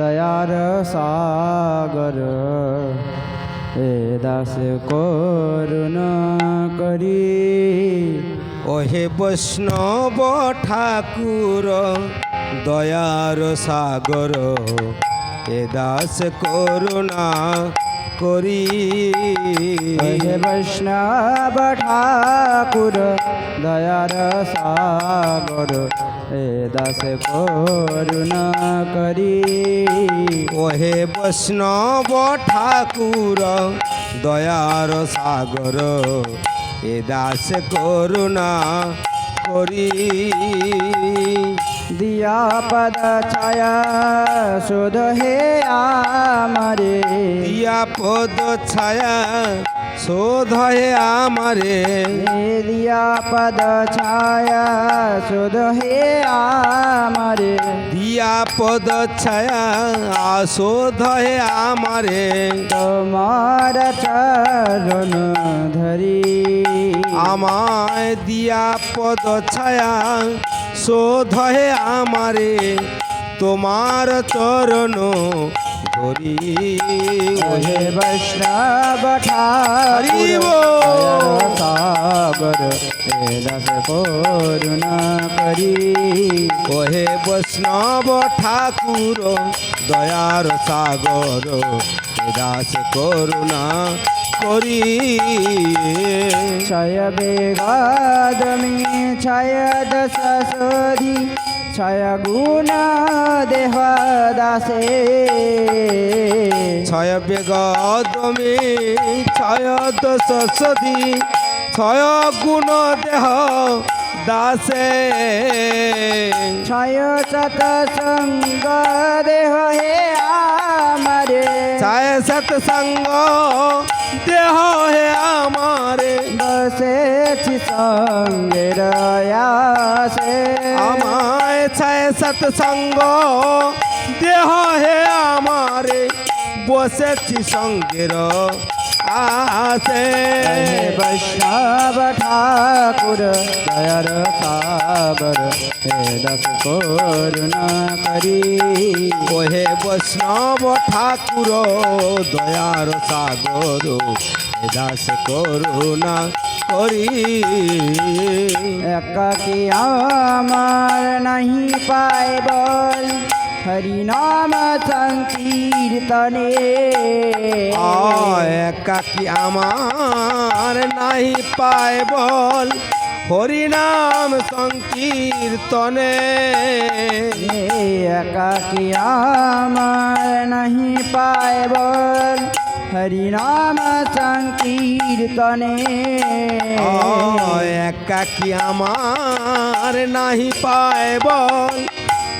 দয়ার সাগর এ দাস করুণা করি ওহে বৈষ্ণব ঠাকুর দয়ার সাগর এ দাস করুণা করি। হে বৈষ্ণব ঠাকুর দয়ার সাগর এ দাস করুণা করি। ওহে বৈষ্ণব ঠাকুর দয়ার সাগর এ দাস করুণা করি। দিয়া পদ ছায়া শুধ হে আমারে। দিয়া পদ ছায়া শোধ হে আমারে। দিয়া পদ ছায়া শুধ হে আমারে। দিয়া পদ ছায়া শোধ হে আমারে। তোমার চরণ ধরি। আমায় দিয়া পদ ছায়া শোধ হে আমারে তোমার চরণ ধরি ওহে বৈষ্ণব বল। সাগর এ করুণা করি ওহে বৈষ্ণব ঠাকুর দয়ার সাগর এ করুণা করি। ছয় বেগাদমি ছয় দশ সোধি ছয় গুণ দেহ দাসে। ছয় বেগ দমে ছয় দশ সধি ছয় গুণ দেহ দাসে। ছয় শত সঙ্গ দেহ হে আমারে। ছয় সৎসঙ্গ দেহ হে আমারে। বসেছি সঙ্গে রয়াসে আমায় ছায় সৎসঙ্গ। দেহ হে আমারে। বসেছি সঙ্গে আসে হে বৈষ্ণব ঠাকুর দয়ার সাগর হে দশ করুণা করি। ওহে বৈষ্ণব ঠাকুর দয়ার সাগর এ দাস করুণা করি। একাকি আমার নাহি পায় বল হরি নাম সংকীর্তনে একাকি আমার নাহি পায় বল হরিনাম সংকীর্তনে একাকি আমার নাহি পায় বল হরি নাম সংকীর্তনে একাকি আমার নাহি পায় বল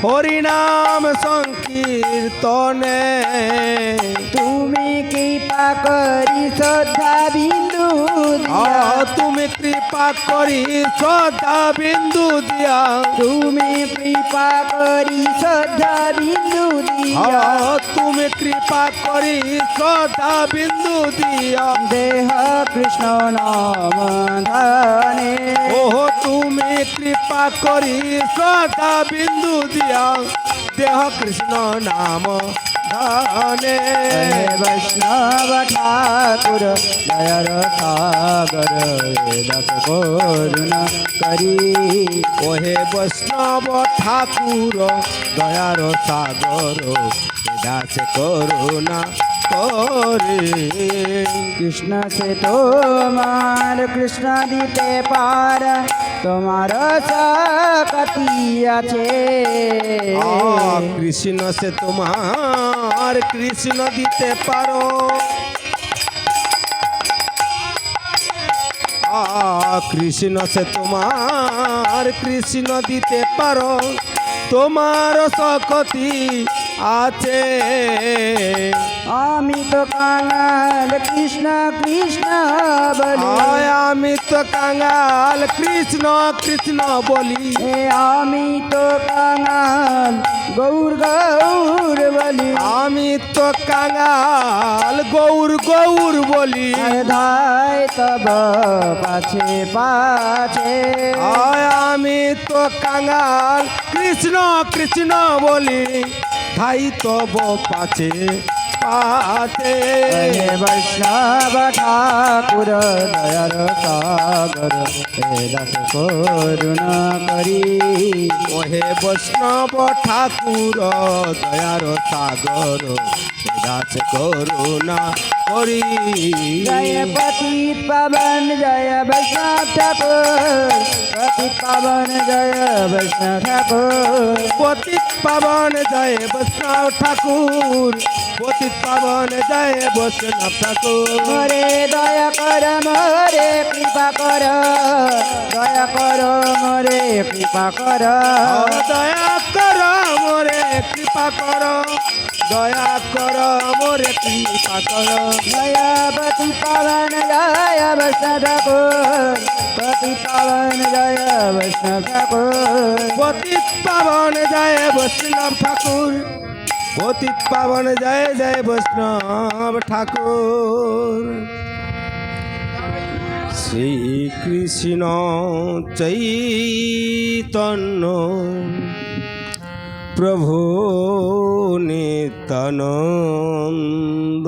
হরিনাম সংকীর্তনে। তুমি কৃপা করি শ্রদ্ধা বিন্দু দিয়া। তুমি কৃপা করি শ্রদ্ধা বিন্দু দিয়া। তুমি কৃপা করি শ্রদ্ধা বিন্দু দিয়া। তুমি কৃপা করি শ্রদ্ধা বিন্দু দিয়া। দেহ কৃষ্ণ নাম ধানে। ওহ তুমি কৃপা করি শ্রদ্ধা বিন্দু দিয়া। দেহ কৃষ্ণ নাম ধানে। বৈষ্ণব ঠাকুর দয়ার সাগর করুণা করি। ওহে বৈষ্ণব ঠাকুর দয়ার সাগর দাস করুণা করে। কৃষ্ণ সে তোমার কৃষ্ণ দিতে পার তোমার শক্তি আছে। কৃষ্ণ সে তোমার কৃষ্ণ দিতে পারো কৃষ্ণ সে তোমার কৃষ্ণ দিতে পারো তোমার শক্তি আছে। আমি তো কাঙাল কৃষ্ণ কৃষ্ণ বলি। আমি তো কাঙ্গাল কৃষ্ণ কৃষ্ণ বলি। আমি তো কাঙাল গৌর গৌর বলি। আমি তো কাঙ্গাল গৌর গৌর বলি। ধায় তব পাছে পাছে। আমি তো কাঙ্গাল কৃষ্ণ কৃষ্ণ বলি। ঠাই তব পাচে পাতে। বৈষ্ণব ঠাকুর দয়ার সাগর দাস করুণ করি। ওহে বৈষ্ণব ঠাকুর দয়ার সাগর দাস করুণা করি। জয় পতিত পাবন জয় বৈষ্ণব ঠাকুর। পতিত পাবন জয় বৈষ্ণব ঠাকুর। পতিত পাবন জয় বৈষ্ণব ঠাকুর। পতিত পাবন জয় বৈষ্ণব ঠাকুর। মোরে দয়া কর মোরে কৃপা কর। দয়া কর মোরে কৃপা কর। দয়া কর মোরে কৃপা কর। দয়া কর মোরে কৃপা কর জয় পতি পাবন জয় ঠাকুর পতি পাবন জয় ঠাকুর পতিত পাবন জয় বৈষ্ণব ঠাকুর। পতিত পাবন জয় জয় বৈষ্ণব ঠাকুর। শ্রীকৃষ্ণ চৈতন্য প্রভু নিত্যানন্দ।